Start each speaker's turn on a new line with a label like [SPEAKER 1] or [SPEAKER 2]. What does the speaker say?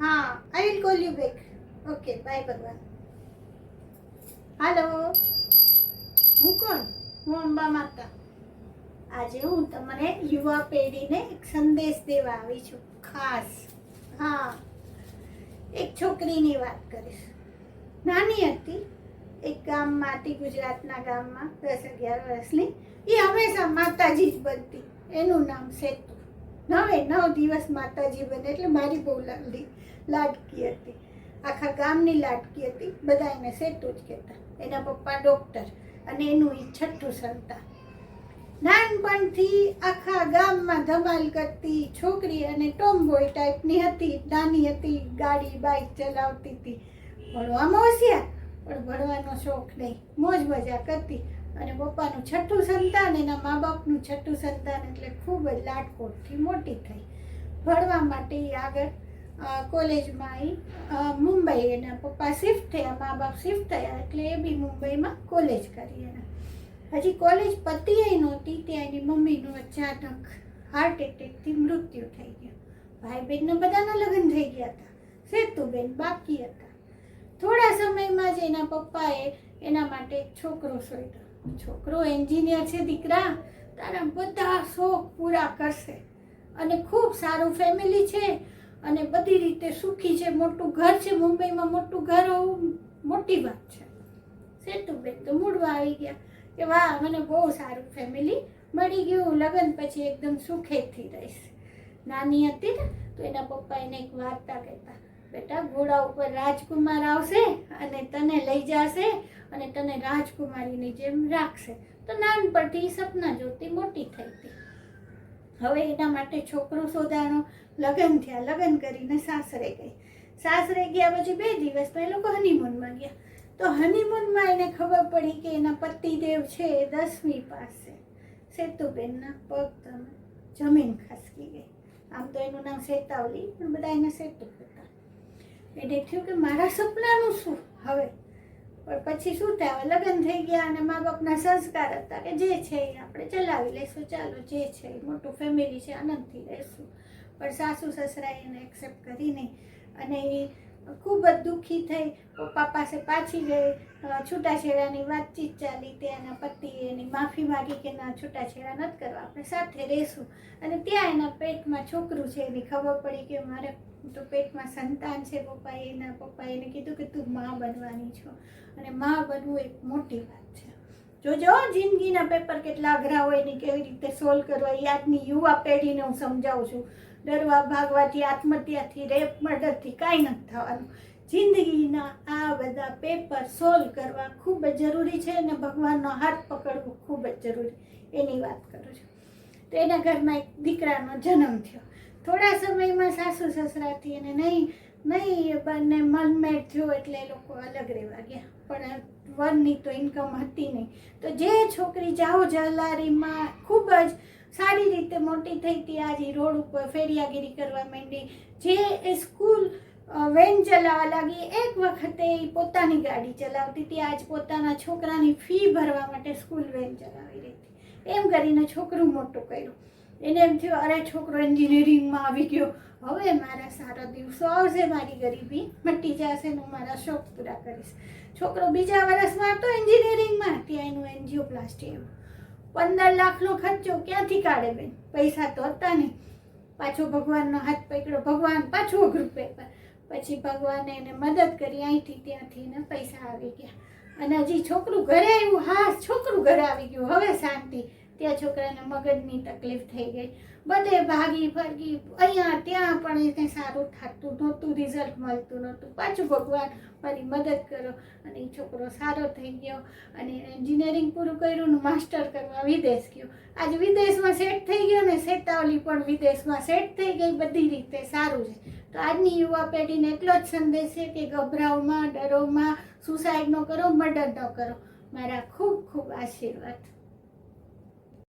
[SPEAKER 1] હા I will call you back okay bye ભગવાન. Hello હું કોણ? હું અંબા માતા. આજે હું તમને યુવા પેઢીને એક સંદેશ દેવા આવી છું, ખાસ. હા, એક છોકરીની વાત કરીશ. નાની હતી, એક ગામમાં હતી ગુજરાતના ગામમાં દસ અગિયાર વર્ષની. એ હંમેશા માતાજી જ બનતી. એનું નામ સેતુ. નવે, નવ દિવસ માતાજી બને એટલે મારી બહુ લાડકી હતી. આખા ગામની લાડકી હતી. બધા એને સેતુ જ કહેતા. એના પપ્પા ડૉક્ટર અને એનું એ છઠ્ઠું સંતા નાનપણથી આખા ગામમાં ધમાલ કરતી છોકરી અને ટોમ્બોય ટાઈપની હતી. નાની હતી, ગાડી બાઇક ચલાવતી હતી. ભણવામાં હોશિયાર, પણ ભણવાનો શોખ નહીં. મોજ મજા કરતી. અને પપ્પાનું છઠ્ઠું સંતાન, એના મા બાપનું છઠ્ઠું સંતાન એટલે ખૂબ જ લાટકોટથી મોટી થઈ. ભણવા માટે એ આગળ કોલેજમાં એ મુંબઈ એના પપ્પા શિફ્ટ થયા મા બાપ શિફ્ટ થયા એટલે એ બી મુંબઈમાં કોલેજ કરી એના. હજી કોલેજ પતિએ નહોતી, ત્યાં એની મમ્મીનું અચાનક હાર્ટ એટેકથી મૃત્યુ થઈ ગયું. ભાઈ બહેનના બધાના લગ્ન થઈ ગયા હતા, સેતુબેન બાકી હતા. થોડા સમયમાં જ એના પપ્પાએ એના માટે એક છોકરો શોધ્યો છોકરો એન્જિનિયર છે દીકરા, તારા બધા શોખ પૂરા કરશે. અને ખૂબ સારું ફેમિલી છે અને બધી રીતે સુખી છે. મોટું ઘર છે, મુંબઈમાં મોટું ઘર હોવું મોટી વાત છે. સેતુબેન તો મૂળવા આવી ગયા કે વાહ, મને બહુ સારું ફેમિલી મળી ગયું. લગ્ન પછી એકદમ સુખેથી રહીશ. નાની હતી ને, તો એના પપ્પા એને એક વાર્તા કહેતા બેટા, ઘોડા ઉપર રાજકુમાર આવશે અને તને લઈ જશે અને તને રાજકુમારીની જેમ રાખશે. તો નાનપણથી સપના જોતી મોટી થઈ હતી હવે એના માટે છોકરો શોધાણો લગ્ન થયા. લગ્ન કરીને સાસરે ગઈ. સાસરે ગયા પછી બે દિવસમાં એ લોકો હનીમૂનમાં ગયા. તો હનીમૂનમાં એને ખબર પડી કે એના પતિદેવ છે એ દસમી પાસે. સેતુબેનના પગ તમે જમીન ખસકી ગઈ. આમ તો એનું નામ સેતાવલી પણ બધા એને સેતુ કહેતા દેખ્યું કે મારા સપનાનું શું? હવે, પણ પછી શું થાય? લગ્ન થઈ ગયા અને મા બાપના સંસ્કાર હતા કે જે છે એ આપણે ચલાવી લઈશું. ચાલો, જે છે એ મોટું ફેમિલી છે, આનંદથી રહેશું. પણ સાસુ, સસરાએ એને એક્સેપ્ટ કરી નહીં. અને એ ખૂબ જ દુઃખી થઈ. પપ્પા પાસે પાછી ગઈ. છૂટાછેડાની વાતચીત ચાલી. તે એના પતિએ એની માફી માગી કે ના, છૂટાછેડા નથી કરવા. આપણે સાથે રહેશું. અને ત્યાં એના પેટમાં છોકરું છે એની ખબર પડી કે મારે તો પેટમાં સંતાન છે પપ્પાએ, એના પપ્પાએ એને કીધું કે તું માં બનવાની છો. અને માં બનવું એક મોટી વાત છે. જોજો, જિંદગીના પેપર કેટલા અઘરા હોય એની કેવી રીતે સોલ્વ કરવા. આજની યુવા પેઢીને હું સમજાવું છું. ડરવા, ભાગવાથી, આત્મહત્યાથી રેપ મર્ડરથી કાંઈ નથી થવાનું. જિંદગીના આ બધા પેપર સોલ્વ કરવા ખૂબ જ જરૂરી છે અને ભગવાનનો હાથ પકડવો ખૂબ જ જરૂરી. એની વાત કરું છું. તો એના ઘરમાં એક દીકરાનો જન્મ થયો. થોડા સમયમાં સાસુ સસરાથી એને નહીં નહીં બંને મનમેળ થયો એટલે એ લોકો અલગ રહેવા ગયા. પણ વનની તો ઇન્કમ હતી નહીં તો જે છોકરી જાઓ જલારીમાં ખૂબ જ સારી રીતે મોટી થઈ હતી. આજે રોડ ઉપર ફેરિયાગીરી કરવા માંડી. જે એ સ્કૂલ વેન ચલાવવા લાગી. એક વખતે એ પોતાની ગાડી ચલાવતી હતી. આજ પોતાના છોકરાની ફી ભરવા માટે સ્કૂલ વેન ચલાવી રહી હતી. એમ કરીને છોકરું મોટું કર્યું. એને એમ થયું, અરે, છોકરો એન્જિનિયરિંગમાં આવી ગયો. હવે મારા સારા દિવસો આવશે, મારી ગરીબી. મટી જશે હું મારા શોખ પૂરા કરીશ. છોકરો બીજા વર્ષમાં હતો એન્જિનિયરિંગમાં ત્યાં એનું એન્જિયોપ્લાસ્ટી આવ્યું પંદર લાખનો ખર્ચો ક્યાંથી કાઢે બેન? પૈસા તો હતા નહીં. પાછો ભગવાનનો હાથ પકડ્યો. ભગવાન પાછું અઘરું પેપર. પછી ભગવાને એને મદદ કરી. અહીંથી ત્યાંથી એને પૈસા આવી ગયા. અને હજી છોકરું ઘરે આવ્યું. હા, છોકરું ઘરે આવી ગયું. હવે શાંતિ. ત્યાં છોકરાને મગજની તકલીફ થઈ ગઈ. બધે ભાગી ફરગી અહીંયા ત્યાં પણ એને સારું થતું નહોતું રિઝલ્ટ મળતું નહોતું. પાછું ભગવાન મારી મદદ કરો. અને એ છોકરો સારો થઈ ગયો અને એન્જિનિયરિંગ પૂરું કર્યું ને માસ્ટર કરવા વિદેશ ગયો. આજે વિદેશમાં સેટ થઈ ગયો ને સેતાવલી પણ વિદેશમાં સેટ થઈ ગઈ, બધી રીતે સારું છે. તો આજની યુવા પેઢીને એટલો જ સંદેશ છે કે ગભરાવમાં, ડરોમાં સુસાઇડ ન કરો મર્ડર ન કરો. મારા ખૂબ ખૂબ આશીર્વાદ.